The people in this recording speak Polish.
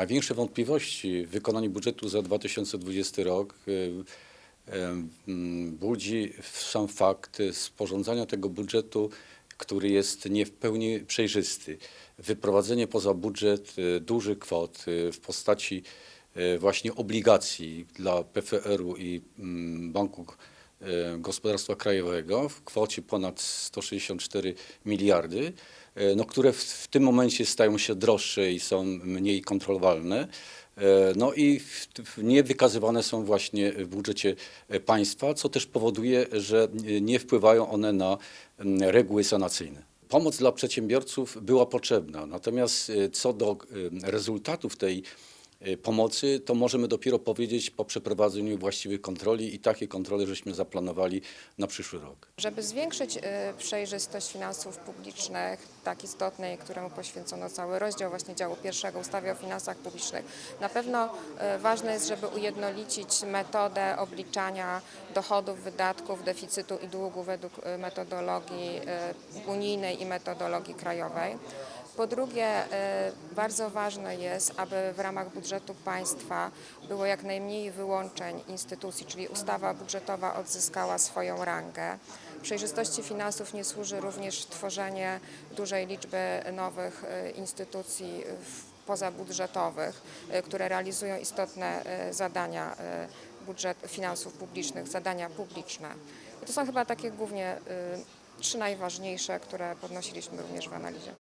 Największe wątpliwości w wykonaniu budżetu za 2020 rok y, y, mm, budzi sam fakt sporządzania tego budżetu, który jest nie w pełni przejrzysty. Wyprowadzenie poza budżet y, dużych kwot w postaci właśnie obligacji dla PFR-u i mm, Banku Gospodarstwa Krajowego w kwocie ponad 164 miliardy, y, no, które w, w tym momencie stają się droższe i są mniej kontrolowalne. E, No i nie wykazywane są właśnie w budżecie e, państwa, co też powoduje, że e, nie wpływają one na reguły sanacyjne. Pomoc dla przedsiębiorców była potrzebna, natomiast e, co do e, rezultatów tej e, pomocy, to możemy dopiero powiedzieć po przeprowadzeniu właściwych kontroli i takie kontrole żeśmy zaplanowali na przyszły rok. Żeby zwiększyć y, przejrzystość finansów publicznych, tak istotnej, któremu poświęcono cały rozdział właśnie działu pierwszego ustawy o finansach publicznych, na pewno y, ważne jest, żeby ujednolicić metodę obliczania dochodów, wydatków, deficytu i długu według y, metodologii y, unijnej i metodologii krajowej. Po drugie, y, bardzo ważne jest, aby w ramach budżetu państwa było jak najmniej wyłączeń instytucji, czyli ustawa budżetowa odzyskała swoją rangę. Przejrzystości finansów nie służy również tworzenie dużej liczby nowych y, instytucji w- pozabudżetowych, które realizują istotne zadania budżet finansów publicznych, zadania publiczne. I to są chyba takie głównie trzy najważniejsze, które podnosiliśmy również w analizie.